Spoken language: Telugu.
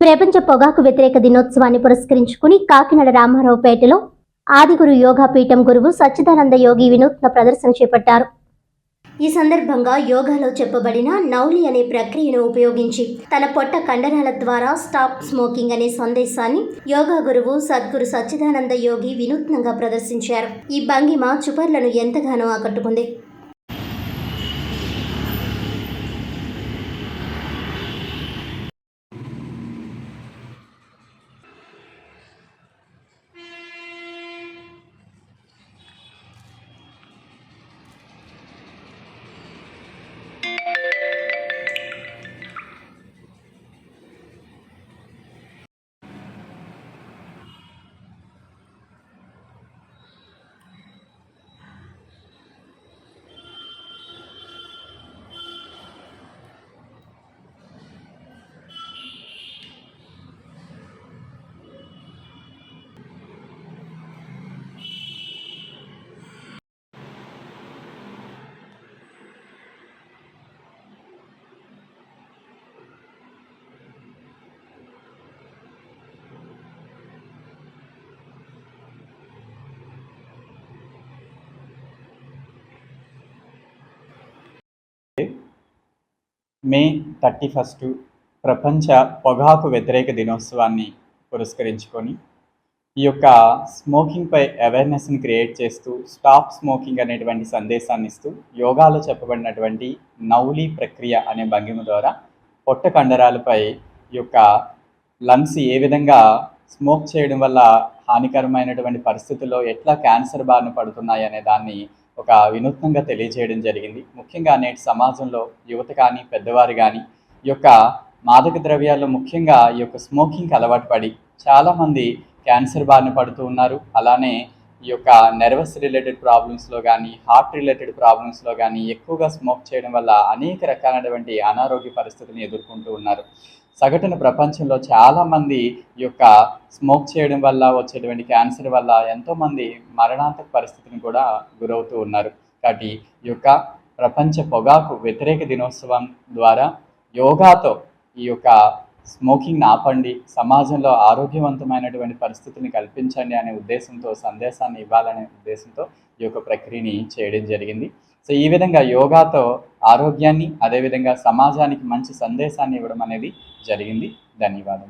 ప్రపంచ పొగాకు వ్యతిరేక దినోత్సవాన్ని పురస్కరించుకుని కాకినాడ రామారావుపేటలో ఆదిగురు యోగా పీఠం గురువు సచ్చిదానంద యోగి వినూత్న ప్రదర్శన చేపట్టారు. ఈ సందర్భంగా యోగాలో చెప్పబడిన నౌలి అనే ప్రక్రియను ఉపయోగించి తన పొట్ట కండరాల ద్వారా స్టాప్ స్మోకింగ్ అనే సందేశాన్ని యోగా గురువు సద్గురు సచ్చిదానంద యోగి వినూత్నంగా ప్రదర్శించారు. ఈ భంగిమ చుపర్లను ఎంతగానో ఆకట్టుకుంది. మే థర్టీ ఫస్ట్ ప్రపంచ పొగాకు వ్యతిరేక దినోత్సవాన్ని పురస్కరించుకొని ఈ యొక్క స్మోకింగ్పై అవేర్నెస్ని క్రియేట్ చేస్తూ స్టాప్ స్మోకింగ్ అనేటువంటి సందేశాన్ని ఇస్తూ యోగాలో చెప్పబడినటువంటి నౌలి ప్రక్రియ అనే భంగిమ ద్వారా పొట్ట కండరాలపై ఈ యొక్క లంగ్స్ ఏ విధంగా స్మోక్ చేయడం వల్ల హానికరమైనటువంటి పరిస్థితుల్లో ఎట్లా క్యాన్సర్ బారిన పడుతున్నాయి అనే దాన్ని ఒక వినూత్నంగా తెలియజేయడం జరిగింది. ముఖ్యంగా నేటి సమాజంలో యువత కానీ పెద్దవారు కానీ ఈ యొక్క మాదక ద్రవ్యాల్లో ముఖ్యంగా ఈ యొక్క స్మోకింగ్కి అలవాటు పడి చాలామంది క్యాన్సర్ బారిన పడుతూ ఉన్నారు. అలానే ఈ యొక్క నెర్వస్ రిలేటెడ్ ప్రాబ్లమ్స్లో కానీ హార్ట్ రిలేటెడ్ ప్రాబ్లమ్స్లో కానీ ఎక్కువగా స్మోక్ చేయడం వల్ల అనేక రకాలైనటువంటి అనారోగ్య పరిస్థితులను ఎదుర్కొంటూ ఉన్నారు. సగటున ప్రపంచంలో చాలామంది ఈ యొక్క స్మోక్ చేయడం వల్ల వచ్చేటువంటి క్యాన్సర్ వల్ల ఎంతోమంది మరణాంతక పరిస్థితిని కూడా గురవుతూ ఉన్నారు. కాబట్టి ఈ యొక్క ప్రపంచ పొగాకు వ్యతిరేక దినోత్సవం ద్వారా యోగాతో ఈ యొక్క స్మోకింగ్ ఆపండి సమాజంలో ఆరోగ్యవంతమైనటువంటి పరిస్థితిని కల్పించండి అనే ఉద్దేశంతో సందేశాన్ని ఇవ్వాలనే ఉద్దేశంతో ఈ యొక్క ప్రక్రియని చేయడం జరిగింది. సో ఈ విధంగా యోగాతో ఆరోగ్యాన్ని అదేవిధంగా సమాజానికి మంచి సందేశాన్ని ఇవ్వడం అనేది జరిగింది. ధన్యవాదాలు